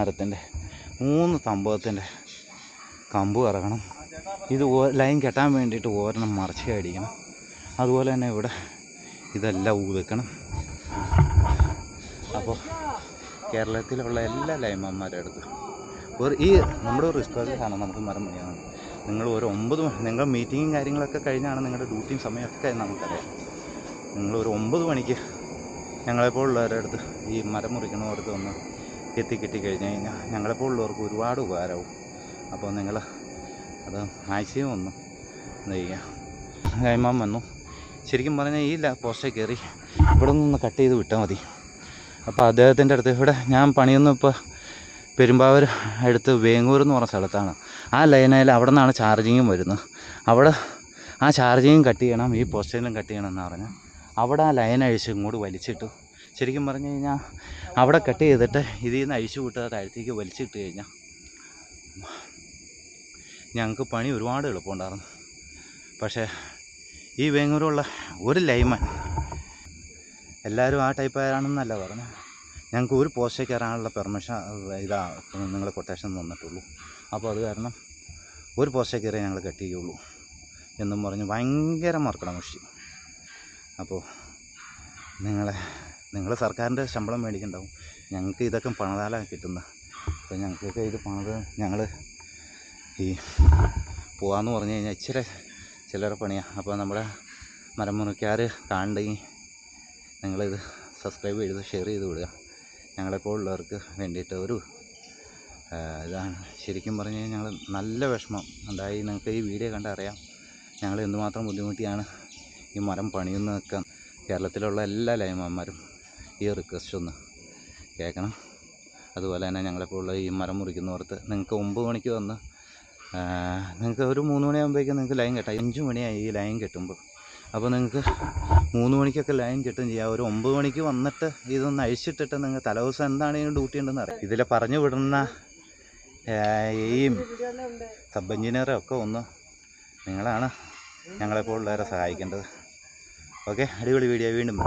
മരത്തിന്റെ മൂന്ന് സംഭവത്തിന്റെ കമ്പ് കറക്കണം ഇത് ലൈൻ കെട്ടാൻ വേണ്ടിയിട്ട് ഒരെണ്ണം മറിച്ച് അടിക്കണം അതുപോലെ തന്നെ ഇവിടെ ഇതെല്ലാം ഊതിക്കണം അപ്പോൾ കേരളത്തിലുള്ള എല്ലാ ലൈമന്മാരും അടുത്ത് ഒരു ഈ നമ്മുടെ ഒരു റിസ്പോൺസാണ് നമുക്ക് മരം പണിയാണ്. നിങ്ങൾ ഒരു ഒമ്പത് മണി നിങ്ങൾ മീറ്റിങ്ങും കാര്യങ്ങളൊക്കെ കഴിഞ്ഞാണ് നിങ്ങളുടെ ഡ്യൂട്ടിയും സമയമൊക്കെ നമുക്കറിയാം. നിങ്ങൾ ഒരു ഒമ്പത് മണിക്ക് ഞങ്ങളെപ്പോലുള്ളവരുടെ അടുത്ത് ഈ മരം മുറിക്കണവർക്ക് ഒന്ന് എത്തി കിട്ടി കഴിഞ്ഞാൽ കഴിഞ്ഞാൽ ഞങ്ങളെപ്പോലുള്ളവർക്ക് ഒരുപാട് ഉപകാരവും. അപ്പോൾ നിങ്ങൾ അത് മാക്സിമം ഒന്ന് എന്ത് ചെയ്യുക കൈമാൻ വന്നു. ശരിക്കും പറഞ്ഞാൽ ഈ പോസ്റ്റേ കയറി ഇവിടെ നിന്ന് കട്ട് ചെയ്ത് വിട്ടാൽ മതി. അപ്പോൾ അദ്ദേഹത്തിന്റെ അടുത്ത് ഇവിടെ ഞാൻ പണിയൊന്നും ഇപ്പോൾ പെരുമ്പാവൂർ അടുത്ത് വേങ്ങൂർ എന്ന് പറഞ്ഞ സ്ഥലത്താണ്. ആ ലൈനയിൽ അവിടെ നിന്നാണ് ചാർജിങ്ങും വരുന്നത്. അവിടെ ആ ചാർജിങ്ങും കട്ട് ചെയ്യണം ഈ പോസ്റ്റേലും കട്ട് ചെയ്യണം എന്ന് പറഞ്ഞാൽ അവിടെ ആ ലൈൻ അഴിച്ച് ഇങ്ങോട്ട് വലിച്ചിട്ടു. ശരിക്കും പറഞ്ഞു കഴിഞ്ഞാൽ അവിടെ കട്ട് ചെയ്തിട്ട് ഇതിൽ നിന്ന് അഴിച്ചു വിട്ട് താഴത്തേക്ക് വലിച്ചിട്ട് കഴിഞ്ഞാൽ ഞങ്ങൾക്ക് പണി ഒരുപാട് എളുപ്പമുണ്ടായിരുന്നു. പക്ഷേ ഈ വേങ്ങൂരുള്ള ഒരു ലൈമൻ എല്ലാവരും ആ ടൈപ്പ് ആരാണെന്നല്ല പറഞ്ഞു ഞങ്ങൾക്ക് ഒരു പോസ്റ്റേ കയറാനുള്ള പെർമിഷൻ ഇതാ നിങ്ങൾ കൊട്ടേഷൻ തന്നിട്ടുള്ളൂ. അപ്പോൾ അത് കാരണം ഒരു പോസ്റ്റേ കയറിയേ ഞങ്ങൾ കട്ട് ചെയ്യുള്ളൂ എന്നും പറഞ്ഞ് ഭയങ്കര മറക്കണം മുഷി അപ്പോൾ നിങ്ങളെ നിങ്ങൾ സർക്കാരിന്റെ ശമ്പളം മേടിക്കണ്ടാവും. ഞങ്ങൾക്ക് ഇതൊക്കെ പണതാലാണ് കിട്ടുന്നത് അപ്പോൾ ഞങ്ങൾക്കൊക്കെ ഇത് പണിത് ഞങ്ങൾ ഈ പോകാമെന്ന് പറഞ്ഞു കഴിഞ്ഞാൽ ഇച്ചിരി ചില്ലറ പണിയാണ് അപ്പോൾ നമ്മുടെ മരം മുറിക്കാർ കാണണ്ടെങ്കിൽ നിങ്ങളിത് സബ്സ്ക്രൈബ് ചെയ്ത് ഷെയർ ചെയ്ത് വിടുക. ഞങ്ങളെപ്പോലുള്ളവർക്ക് വേണ്ടിയിട്ട് ഒരു ഇതാണ്. ശരിക്കും പറഞ്ഞു കഴിഞ്ഞാൽ ഞങ്ങൾ നല്ല വിഷമം. ഉണ്ടായി നിങ്ങൾക്ക് ഈ വീഡിയോ കണ്ടറിയാം ഞങ്ങൾ എന്തുമാത്രം ബുദ്ധിമുട്ടിയാണ് ഈ മരം പണിയുന്നതൊക്കെ കേരളത്തിലുള്ള എല്ലാ ലൈമാന്മാരും ഈ റിക്വസ്റ്റ് ഒന്ന് കേൾക്കണം. അതുപോലെ തന്നെ ഞങ്ങളെപ്പോലുള്ള ഈ മരം മുറിക്കുന്നവർക്ക് നിങ്ങൾക്ക് ഒമ്പത് മണിക്ക് വന്ന് നിങ്ങൾക്ക് ഒരു മൂന്ന് മണിയാകുമ്പോഴേക്കും നിങ്ങൾക്ക് ലൈൻ കെട്ടാം. അഞ്ച് മണിയായി ഈ ലൈൻ കെട്ടുമ്പോൾ. അപ്പോൾ നിങ്ങൾക്ക് മൂന്ന് മണിക്കൊക്കെ ലൈൻ കിട്ടും ചെയ്യാം. ഒരു ഒമ്പത് മണിക്ക് വന്നിട്ട് ഇതൊന്ന് അഴിച്ചിട്ടിട്ട് നിങ്ങൾ തലേദിവസം എന്താണ് ഈ ഡ്യൂട്ടി ഉണ്ടെന്ന് അറിയാം. ഇതിൽ പറഞ്ഞു വിടുന്ന ഈ സബ് എഞ്ചിനീയറെ ഒക്കെ ഒന്ന് നിങ്ങളാണ് ഞങ്ങളെപ്പോലുള്ളവരെ സഹായിക്കേണ്ടത്. ഓക്കെ അടിപൊളി വീഡിയോ വീണ്ടും